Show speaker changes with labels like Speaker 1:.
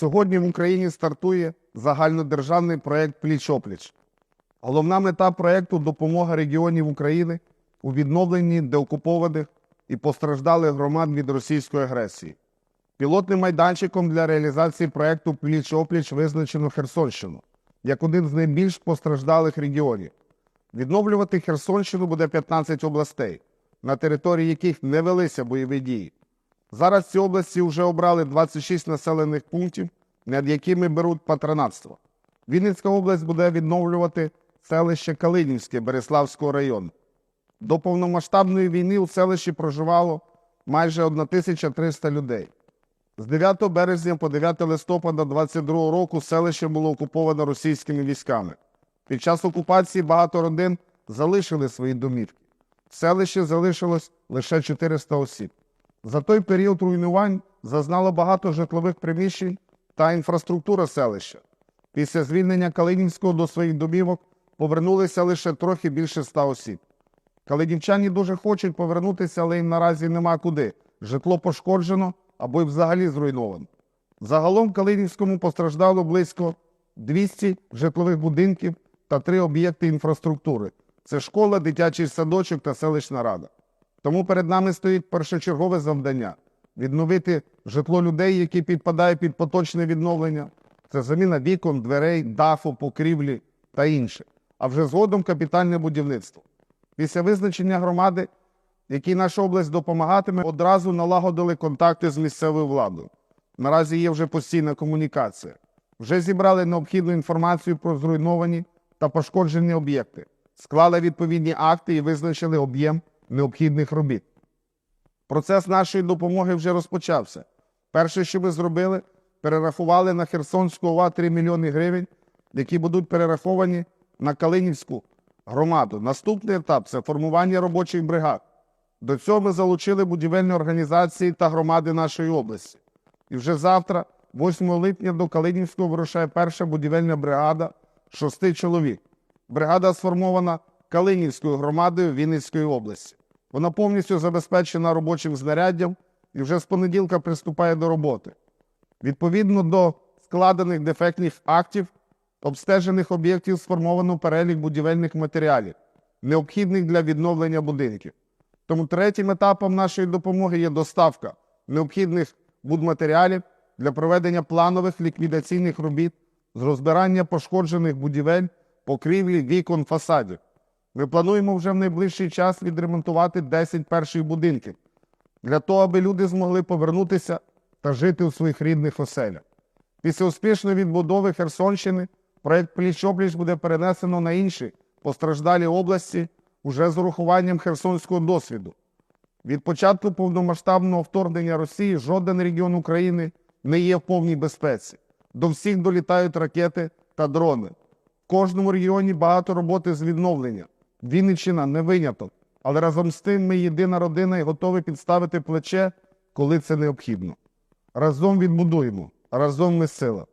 Speaker 1: Сьогодні в Україні стартує загальнодержавний проєкт Пліч-опліч. Головна мета проєкту допомога регіонів України у відновленні деокупованих і постраждалих громад від російської агресії. Пілотним майданчиком для реалізації проєкту Пліч-опліч визначено Херсонщину як один з найбільш постраждалих регіонів. Відновлювати Херсонщину буде 15 областей, на території яких не велися бойові дії. Зараз ці області вже обрали 26 населених пунктів, над якими беруть патронатство. Вінницька область буде відновлювати селище Калинівське Береславського району. До повномасштабної війни у селищі проживало майже 1300 людей. З 9 березня по 9 листопада 22 року селище було окуповано російськими військами. Під час окупації багато родин залишили свої домівки. В селищі залишилось лише 400 осіб. За той період руйнувань зазнало багато житлових приміщень та інфраструктура селища. Після звільнення Калинівського до своїх домівок повернулися лише трохи більше ста осіб. Калинівчані дуже хочуть повернутися, але їм наразі нема куди. Житло пошкоджено або й взагалі зруйновано. Загалом Калинівському постраждало близько 200 житлових будинків та три об'єкти інфраструктури. Це школа, дитячий садочок та селищна рада. Тому перед нами стоїть першочергове завдання відновити житло людей, які підпадають під поточне відновлення. Це заміна вікон, дверей, даху, покрівлі та інше. А вже згодом капітальне будівництво. Після визначення громади, якій наша область допомагатиме, одразу налагодили контакти з місцевою владою. Наразі є вже постійна комунікація. Вже зібрали необхідну інформацію про зруйновані та пошкоджені об'єкти, склали відповідні акти і визначили об'єм необхідних робіт. Процес нашої допомоги вже розпочався. Перше, що ми зробили, перерахували на Херсонську ОВА 3 мільйони гривень, які будуть перераховані на Калинівську громаду. Наступний етап це формування робочих бригад. До цього ми залучили будівельні організації та громади нашої області. І вже завтра, 8 липня, до Калинівського вирушає перша будівельна бригада шести чоловік. Бригада сформована Калинівською громадою Вінницької області. Вона повністю забезпечена робочим знаряддям і вже з понеділка приступає до роботи. Відповідно до складених дефектних актів, обстежених об'єктів сформовано перелік будівельних матеріалів, необхідних для відновлення будинків. Тому третім етапом нашої допомоги є доставка необхідних будматеріалів для проведення планових ліквідаційних робіт з розбирання пошкоджених будівель, покрівлі, вікон, фасадів. Ми плануємо вже в найближчий час відремонтувати 10 перших будинків для того, аби люди змогли повернутися та жити у своїх рідних оселях. Після успішної відбудови Херсонщини проєкт Пліч-опліч буде перенесено на інші постраждалі області уже з урахуванням херсонського досвіду. Від початку повномасштабного вторгнення Росії жоден регіон України не є в повній безпеці. До всіх долітають ракети та дрони. В кожному регіоні багато роботи з відновлення. Вінниччина не виняток. Але разом з тим ми єдина родина і готові підставити плече, коли це необхідно. Разом відбудуємо, разом ми сила.